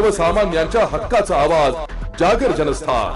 सर्वसामान्यांच्या हक्काचा आवाज जागर जनस्थान.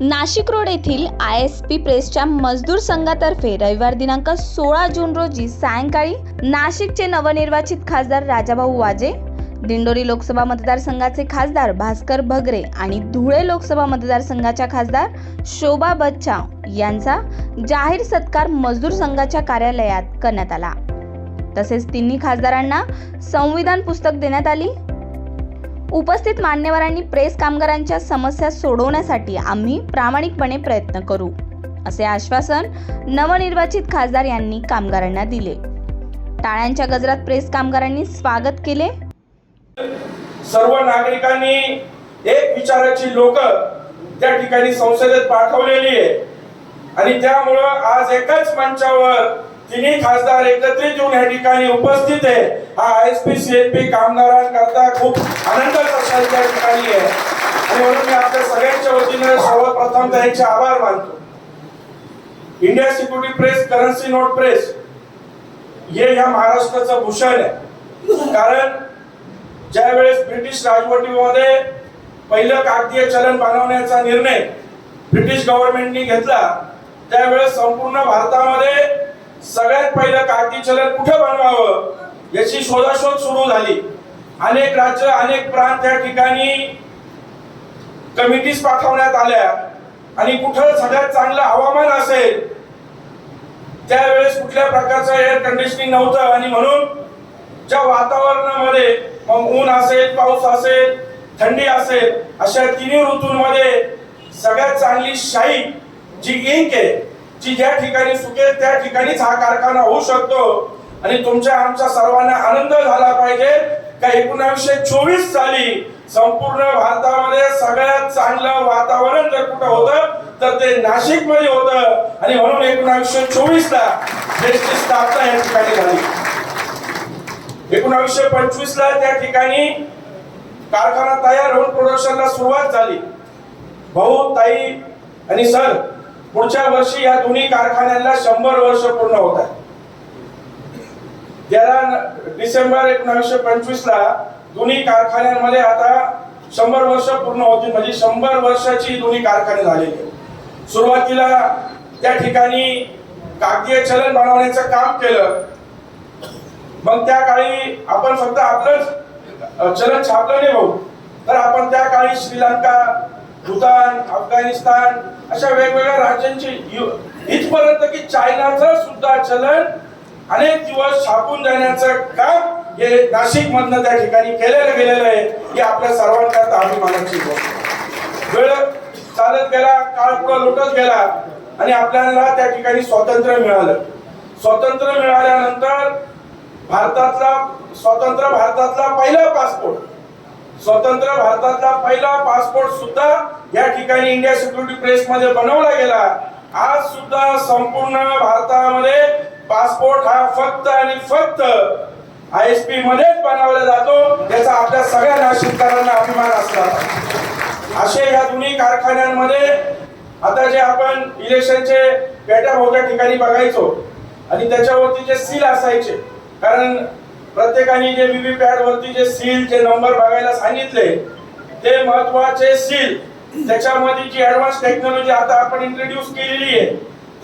नाशिक रोड येथील आय एस पी प्रेसच्या मजदूर संघातर्फे रविवार दिनांक सोळा जून रोजी सायंकाळी नाशिकचे नवनिर्वाचित खासदार राजाभाऊ वाजे दिंडोरी लोकसभा मतदारसंघाचे खासदार भास्कर भगरे आणि धुळे लोकसभा मतदारसंघाच्या खासदार शोभा बच्चाव यांचा जाहीर सत्कार मजदूर संघाच्या कार्यालयात करण्यात आला. तसेच तिन्ही खासदारांना संविधान पुस्तक देण्यात आली. उपस्थित मान्यवरांनी प्रेस कामगारांच्या समस्या सोडवण्यासाठी आम्ही प्रामाणिकपणे प्रयत्न करू असे आश्वासन नवनिर्वाचित खासदार यांनी कामगारांना दिले. टाळ्यांच्या गजरात प्रेस कामगारांनी स्वागत केले. सर्व नागरिकांनी एक विचाराची लोक त्या ठिकाणी संसदेत पाठवलेली आहे आणि त्यामुळं आज एकाच मंचावर तिन्ही खासदार एकत्रित येऊन या ठिकाणी उपस्थित आहे. हा I S P C N P कामगारांकरता खूप आनंद क्षण त्या ठिकाणी आहे. आणि म्हणून मी आपल्या सगळ्यांच्या वतीने सर्वप्रथम त्यांचे आभार मानतो. India security press currency note press हे या महाराष्ट्राचं भूषण आहे. कारण ज्या वेळेस ब्रिटिश राजवटीमध्ये पहिलं कागदीय चलन बनवण्याचा निर्णय ब्रिटिश गव्हर्नमेंटनी घेतला त्यावेळेस संपूर्ण भारतामध्ये सगळ्यात पहिलं कागदी चलन कुठं बनवावं याची शोधाशोध सुरू झाली. अनेक राज्य अनेक प्रांत त्या ठिकाणी कमिटीज पाठवण्यात आल्या. आणि कुठं सगळ्यात चांगलं हवामान असेल त्यावेळेस कुठल्या प्रकारचं एअर कंडिशनिंग नव्हतं. आणि म्हणून ज्या वातावरणामध्ये मग ऊन असेल पाऊस असेल थंडी असेल अशा तिन्ही ऋतूंमध्ये सगळ्यात चांगली शाई जी इंक आहे जी ज्या ठिकाणी सुकेल त्या ठिकाणीच हा कारखाना होऊ शकतो. आणि तुमच्या आमच्या सर्वांना आनंद झाला पाहिजे का एकोणावीसशे चोवीस साली संपूर्ण भारतामध्ये सगळ्यात चांगलं वातावरण जर कुठं होतं तर ते नाशिकमध्ये होतं. आणि म्हणून एकोणावीसशे चोवीस ला देशची स्थापना या ठिकाणी झाली. एकोणावीसशे पंचवीस ला त्या ठिकाणी कारखाना तयार होऊन प्रोडक्शनला सुरुवात झाली. भाऊ ताई आणि सर पुढच्या वर्षी या दोन्ही कारखान्यांना शंभर वर्ष पूर्ण होत आहे. तेरा डिसेंबर एकोणावीसशे पंचवीस ला दोन्ही कारखान्यांमध्ये आता शंभर वर्ष पूर्ण होती म्हणजे शंभर वर्षाची दोन्ही कारखाने झालेली सुरुवातीला त्या ठिकाणी कागदीय चलन बनवण्याचं काम केलं. मग त्या काळी आपण फक्त आपलंच चलन छापलं नाही भाऊ. तर आपण त्या काळी श्रीलंका भूतान अफगाणिस्तान अशा वेगवेगळ्या राज्यांची यु- इथपर्यंत की चायनाचं सुद्धा चलन अनेक दिवस छापून जाण्याचं काम हे नाशिक मधनं त्या ठिकाणी केलेलं गेलेलं आहे हे आपल्या सर्वांच्या अभिमानाची गोष्ट वेळ चालत गेला काळ पुढे लोटत गेला आणि आपल्याला त्या ठिकाणी स्वातंत्र्य मिळालं. स्वातंत्र्य मिळाल्यानंतर भारतातला स्वतंत्र भारतातला पहिला पासपोर्ट स्वतंत्र भारतातला पहिला पासपोर्ट सुद्धा या ठिकाणी इंडिया सिक्युरिटी प्रेस मध्ये बनवला गेला. आज सुद्धा संपूर्ण भारतामध्ये पासपोर्ट हा फक्त आणि फक्त आय एस पी मध्येच बनवला जातो. याचा आपल्या सगळ्या नाशिककरांना अभिमान असला असे या दोन्ही कारखान्यांमध्ये आता जे आपण इलेक्शनचे पॅटर्न होत्या ठिकाणी बघायचो आणि त्याच्यावरती जे सील असायचे. कारण प्रत्येकाने जे व्हीव्ही पॅड वरती जे सील जे नंबर बघायला सांगितले ते महत्त्वाचे सील त्याच्यामध्ये जी ऍडव्हान्स टेक्नॉलॉजी आता आपण इंट्रोड्यूस केलेली आहे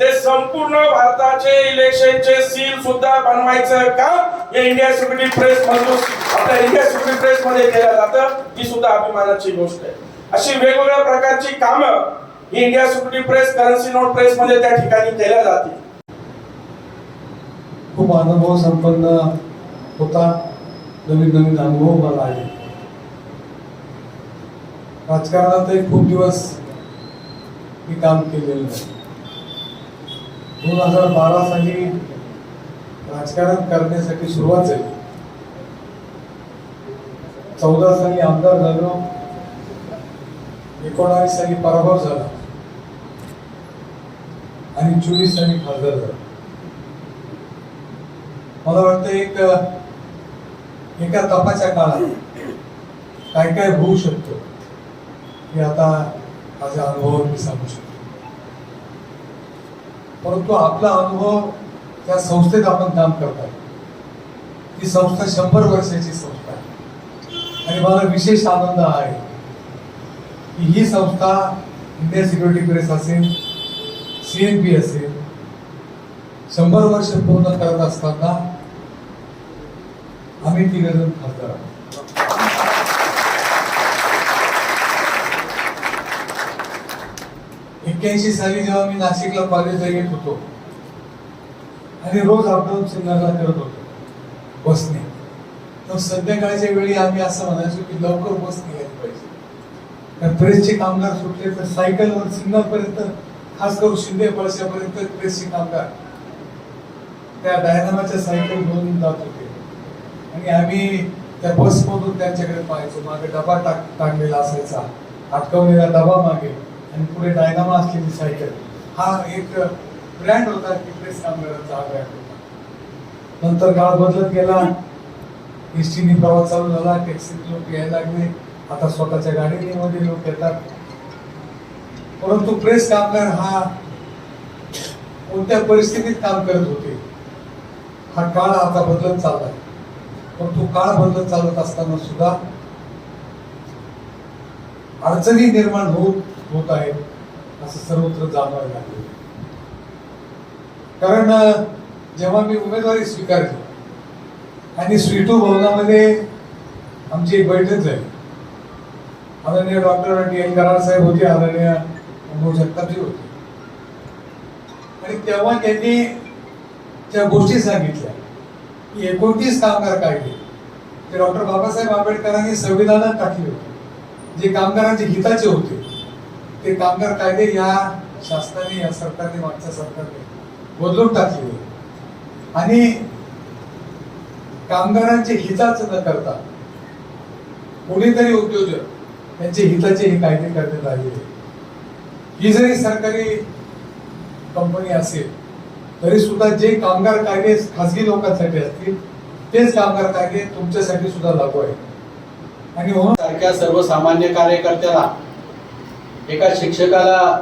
ते संपूर्ण भारताचे इलेक्शनचे सील सुद्धा बनवायचं काम हे इंडिया सिक्युरिटी प्रेस मधून आपल्या इंडिया सिक्युरिटी प्रेस मध्ये केलं जातं ही सुद्धा अभिमानाची गोष्ट आहे. अशी वेगवेगळ्या प्रकारची कामं ही India security press currency note press मध्ये त्या ठिकाणी केल्या जातील. खूप अनुभव संपन्न होता नवीन नवीन अनुभव मला आहे राजकारणातही खूप दिवस मी काम केलेलं नाही. दोन हजार बारा साली राजकारण करण्यासाठी सुरुवात झाली. चौदा साली आमदार झालो. एकोणावीस साली पराभव झाला. आणि चोवीस साली खासदार झाला. मला वाटतं एक एका तपाच्या काळात काय काय होऊ शकतो हे आता माझ्या अनुभवावर मी सांगू शकतो. परंतु आपला अनुभव त्या संस्थेत आपण काम करतात ती संस्था शंभर वर्षाची संस्था आहे. आणि मला विशेष आनंद आहे की ही संस्था इंडिया सिक्युरिटी प्रेस असेल सी एन पी असेल शंभर वर्ष पूर्ण करत असताना आम्ही तिघजण खासदार आहोत. एक्क्याऐंशी साली जेव्हा मी नाशिकला कॉलेजला येत होतो आणि रोज अपडाऊन सिन्नरला करत होतो बसने. तर संध्याकाळच्या वेळी आम्ही असं म्हणायचो की लवकर बस निघायला पाहिजे. तर प्रेसचे कामगार सुटले तर सायकलवर सिन्नरपर्यंत खास करून शिंदे पळशापर्यंत प्रेसचे कामगार त्या डायनामाच्या सायकल घेऊन जात होते. आणि आम्ही त्या बसमधून त्यांच्याकडे पाहायचो. मागे डबा टाक टाकलेला असायचा. अटकवलेला डबा मागे आणि पुढे डायनामा असलेली सायकल. हा एक ब्रँड होता की प्रेस कामगारांचा हा ब्रँड होता. नंतर काळ बदलत गेला. एस टीने प्रवास चालू झाला. टॅक्सीत लोक यायला लागले. आता स्वतःच्या गाडीने मध्ये लोक येतात. परंतु प्रेस कामगार हा कोणत्या परिस्थितीत काम करत होते? हा काळ आता बदलत चाललाय. पण तो काळ बदलत चालत असताना सुद्धा अडचणी निर्माण होत होत आहेत असं सर्वत्र जाणवायला लागले. कारण जेव्हा मी उमेदवारी स्वीकारली आणि स्वीटू भवनामध्ये आमची एक बैठक झाली. आदरणीय डॉक्टर डी एल कराड साहेब होते आदरणीय अनुभव जगतापजी होते. आणि तेव्हा त्यांनी त्या गोष्टी सांगितल्या. एकोणतीस कामगार कायदे ते डॉक्टर बाबासाहेब आंबेडकरांनी संविधानात टाकले होते. जे कामगारांचे हिताचे होते ते कामगार कायदे या शासनाने या सरकारने मागच्या सरकारने बदलून टाकले. आणि कामगारांचे हिताच न करता कोणीतरी उद्योजक यांचे हिताचे हे कायदे करण्यात आलेले ही जरी सरकारी कंपनी असेल तरी सुद्धा जे कामगार कायदे खासगी लोकांसाठी असतील तेच कामगार कायदे तुमच्यासाठी सुद्धा लागू आहे आणि म्हणून सारख्या सर्वसामान्य कार्यकर्त्याला एका शिक्षकाला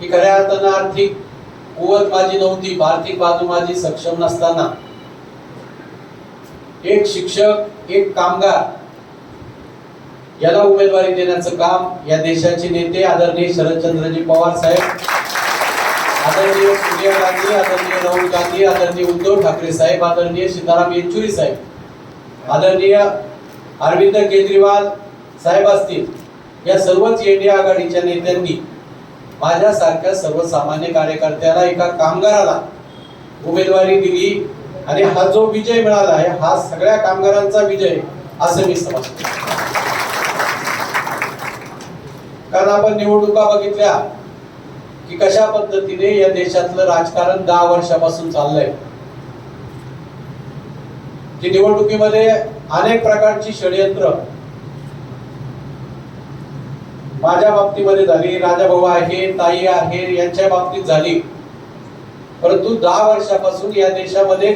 ही खऱ्या अर्थानं आर्थिक कुवत माझी नव्हती आर्थिक बाजू माझी सक्षम नसताना एक शिक्षक एक कामगार याला उमेदवारी देण्याचं काम या देशाचे नेते आदरणीय शरदचंद्रजी पवार साहेब आदरणीय सोनिया गांधी आदरणीय राहुल गांधी आदरणीय उद्धव ठाकरे साहेब आदरणीय सीताराम येचुरी साहेब आदरणीय अरविंद केजरीवाल साहेब असतील या सर्वच एनडीए आघाडीच्या नेत्यांनी माझ्यासारख्या सर्वसामान्य कार्यकर्त्याला एका कामगाराला उमेदवारी दिली आणि हा जो विजय मिळाला आहे हा सगळ्या कामगारांचा विजय असं मी समजतो. कारण आपण निवडणुका बघितल्या की कशा पद्धतीने या देशातलं राजकारण दहा वर्षापासून चाललंय? की निवडणुकीमध्ये अनेक प्रकारची षडयंत्र माझ्या बाबतीमध्ये झाली राजाभाऊ आहे ताई आहे यांच्या बाबतीत झाली. परंतु दहा वर्षापासून या देशामध्ये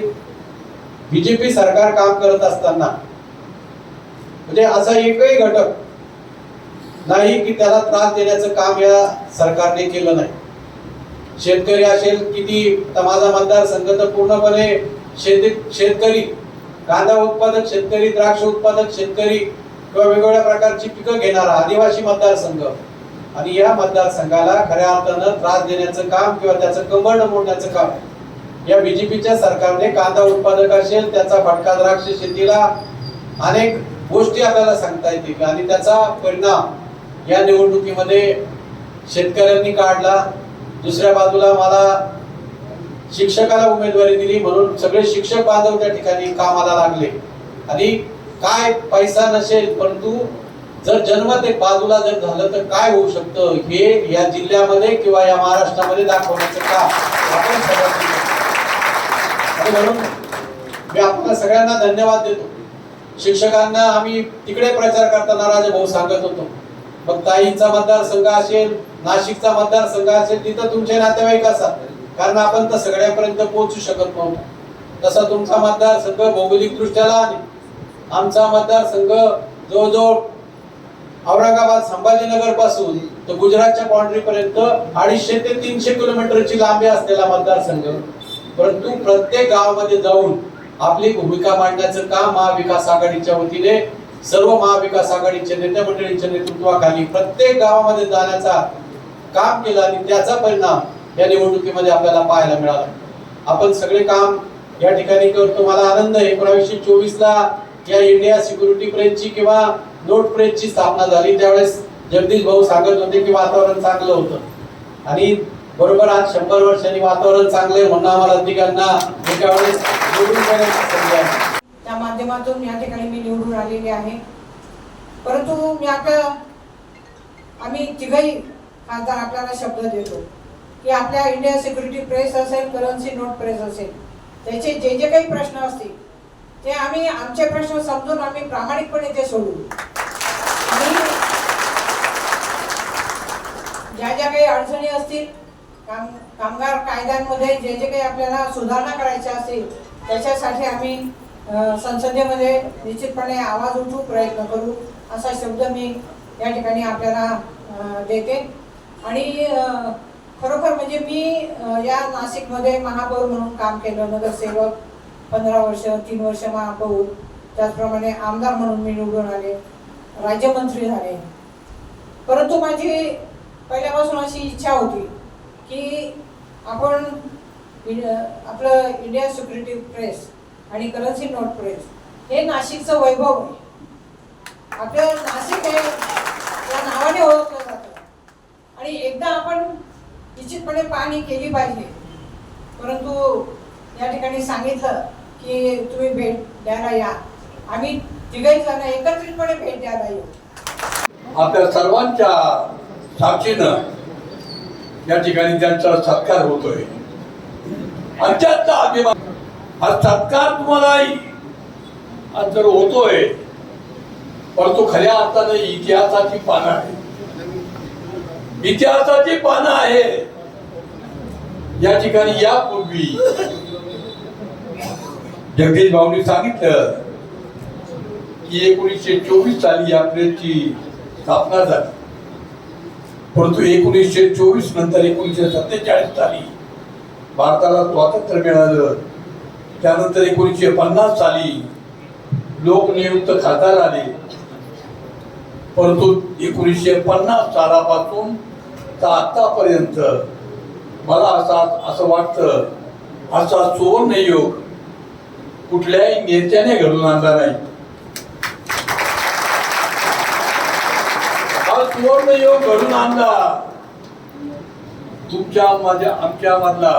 बीजेपी सरकार काम करत असताना म्हणजे असा एकही घटक नाही की त्याला त्रास देण्याचं काम या सरकारने केलं नाही. शेतकरी असेल किती आता माझा मतदारसंघ तर पूर्णपणे शेती शेतकरी कांदा उत्पादक शेतकरी द्राक्ष उत्पादक शेतकरी किंवा वेगवेगळ्या प्रकारची पिकं घेणारा आदिवासी मतदारसंघ आणि या मतदारसंघाला खऱ्या अर्थानं त्रास देण्याचं काम किंवा त्याचं कंबळ मोडण्याचं काम. या बीजेपीच्या सरकारने कांदा उत्पादक असेल त्याचा फटका द्राक्ष शेतीला अनेक गोष्टी आपल्याला सांगता येतील. आणि त्याचा परिणाम या निवडणुकीमध्ये शेतकऱ्यांनी काढला. दुसऱ्या बाजूला मला शिक्षकाला उमेदवारी दिली म्हणून सगळे शिक्षक बांधव त्या ठिकाणी कामाला लागले. आणि काय पैसा नसेल परंतु जर जन्म ते बाजूला जर झालं तर काय होऊ शकतं? हे या जिल्ह्यामध्ये किंवा या महाराष्ट्रामध्ये दाखवण्याचं काम आपण सगळ्यांनी म्हणून मी आपल्या सगळ्यांना धन्यवाद देतो. शिक्षकांना आम्ही तिकडे प्रचार करताना राजाभाऊ सांगत होतो. मग ताईंचा मतदारसंघ असेल नाशिकचा मतदारसंघ असेल तिथं तुमचे नातेवाईक असतात. कारण आपण तर सगळ्यापर्यंत पोहोचू शकत नव्हतो. तसा तुमचा मतदारसंघ भौगोलिक दृष्ट्या लहान आमचा मतदारसंघ जवळजवळ औरंगाबाद संभाजीनगरपासून तर गुजरातच्या बाउंड्री पर्यंत अडीचशे ते तीनशे किलोमीटरची लांबी असलेला मतदारसंघ. परंतु प्रत्येक गावामध्ये जाऊन आपली भूमिका मांडण्याचं काम महाविकास आघाडीच्या वतीने सर्व महाविकास आघाडीच्या नेते मंडळींच्या नेतृत्वाखाली प्रत्येक गावामध्ये जाण्याचा काम केलं आणि त्याचा परिणाम या निवडणुकीमध्ये आपल्याला पाहायला मिळाला. आपण सगळे काम या ठिकाणी करतो मला आनंद आहे. एकोणावीसशे चोवीस ला या इंडिया सिक्युरिटी प्रेसची किंवा नोट प्रेसची स्थापना झाली. त्यावेळेस जगदीश भाऊ सांगत होते की वातावरण चांगलं होतं. आणि बरोबर आज शंभर वर्षांनी वातावरण चांगलं आहे म्हणून आम्हाला तिघांना एका वेळेस निवडून देण्याची संधी आहे. त्या माध्यमातून या ठिकाणी मी निवडून आलेली आहे. परंतु मी आता आम्ही तिघही खासदार आपल्याला शब्द देतो की आपल्या इंडिया सिक्युरिटी प्रेस असेल करन्सी नोट प्रेस असेल त्याचे जे जे काही प्रश्न असतील ते आम्ही आमचे प्रश्न समजून आम्ही प्रामाणिकपणे ते सोडवू ज्या ज्या काही अडचणी असतील काम कामगार कायद्यांमध्ये जे जे काही आपल्याला सुधारणा करायच्या असतील त्याच्यासाठी आम्ही संसदेमध्ये निश्चितपणे आवाज उठू प्रयत्न करू असा शब्द मी या ठिकाणी आपल्याला देते. आणि खरोखर म्हणजे मी या नाशिकमध्ये महापौर म्हणून काम केलं नगरसेवक पंधरा वर्ष तीन वर्ष महापौर. त्याचप्रमाणे आमदार म्हणून मी निवडून आले राज्यमंत्री झाले. परंतु माझी पहिल्यापासून अशी इच्छा होती की आपण आपलं इंडिया सिक्युरिटी प्रेस आणि करन्सी नोट प्रेस हे नाशिकचं वैभव आहे. आपलं नाशिक हे या नावाने ओळखलं आणि एकदा आपण निश्चितपणे पाहणी केली पाहिजे. परंतु या ठिकाणी सांगितलं की तुम्ही भेट द्यायला या. आम्ही तिघही जण एकत्रितपणे भेट द्यायला येऊ. आपल्या सर्वांच्या साक्षीनं या ठिकाणी त्यांचा सत्कार होतोय. अत्यंत अभिमान. हा सत्कार तुम्हाला जर होतोय परंतु खऱ्या अर्थानं इतिहासाची पानं आहे इतिहासाची पानं आहे. या ठिकाणी यापूर्वी जगदीश भाऊने सांगितलं की एकोणीसशे चोवीस साली या प्रेसची स्थापना झाली. परंतु एकोणीसशे चोवीस नंतर एकोणीसशे सत्तेचाळीस साली भारताला स्वातंत्र्य मिळालं. त्यानंतर एकोणीसशे पन्नास साली लोकनियुक्त खासदार आले. परंतु एकोणीसशे पन्नास सालापासून तर आतापर्यंत मला असा असं वाटतं असा सुवर्ण योग हो. कुठल्याही नेत्याने घडून आणला नाही. हा सुवर्ण योग हो, घडून आणला. तुमच्या माझ्या आमच्या मधला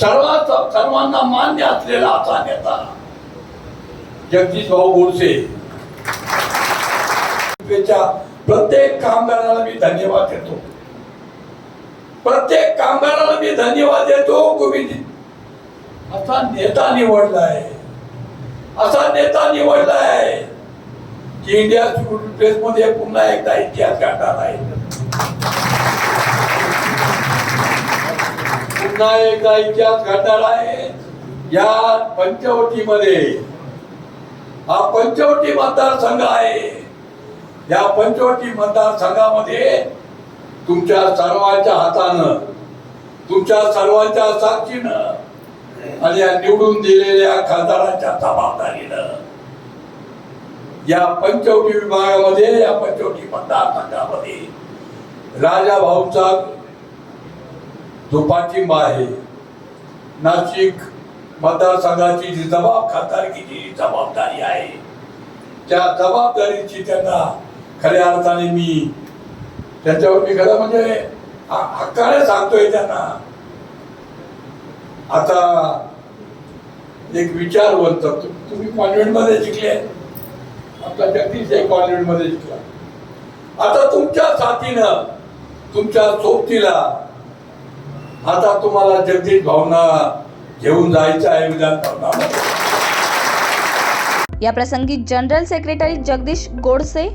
सर्वात सर्वांना मान्य असलेला असा नेता जगदीश भाऊ गोडसे प्रत्येक कामगाराला मी धन्यवाद देतो. प्रत्येक कामगाराला मी धन्यवाद देतो गोविंद. असा नेता निवडलाय. असा नेता निवडलाय की इंडिया सिक्युरिटी प्रेस मध्ये पुन्हा एकदा इतिहास गाठणार आहे. पुन्हा एकदा इतिहास घडणार आहे. या पंचवटीमध्ये हा पंचवटी मतदारसंघ आहे. या पंचवटी मतदारसंघामध्ये तुमच्या सर्वांच्या हातानं तुमच्या सर्वांच्या साक्षीनं आणि या निवडून दिलेल्या खासदारांच्या जबाबदारीनं या पंचवटी विभागामध्ये या पंचवटी मतदारसंघामध्ये राजा भाऊचा जो पाठिंबा आहे. नाशिक मतदारसंघाची जी जबाब खासदारकीची जी जबाबदारी आहे त्या जबाबदारीची त्यांना खऱ्या अर्थाने मी त्याच्यावर मी खरं म्हणजे हक्काने सांगतोय त्यांना. आता एक विचार बोलतो. तुम्ही कॉन्व्हेंटमध्ये शिकले. आपला जगदीश आहे कॉन्व्हेंटमध्ये शिकला. आता तुमच्या साथीनं तुमच्या सोबतीला आता तुम्हाला जगदीश भावना घेऊन जायचं आहे विधान भवनामध्ये. या प्रसंगी जनरल सेक्रेटरी जगदीश गोडसे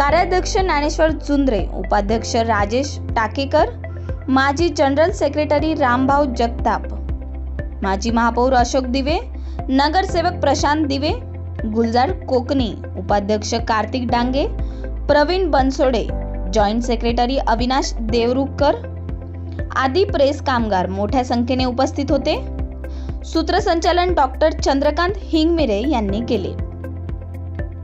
कार्याध्यक्ष ज्ञानेश्वर जुंद्रे उपाध्यक्ष राजेश टाकेकर माजी जनरल सेक्रेटरी रामभाऊ जगताप माजी महापौर अशोक दिवे नगरसेवक प्रशांत दिवे गुलजार कोकणी उपाध्यक्ष कार्तिक डांगे प्रवीण बनसोडे जॉईंट सेक्रेटरी अविनाश देवरुखकर आदी प्रेस कामगार मोठ्या संख्येने उपस्थित होते. सूत्रसंचालन डॉक्टर चंद्रकांत हिंगमिरे यांनी केले.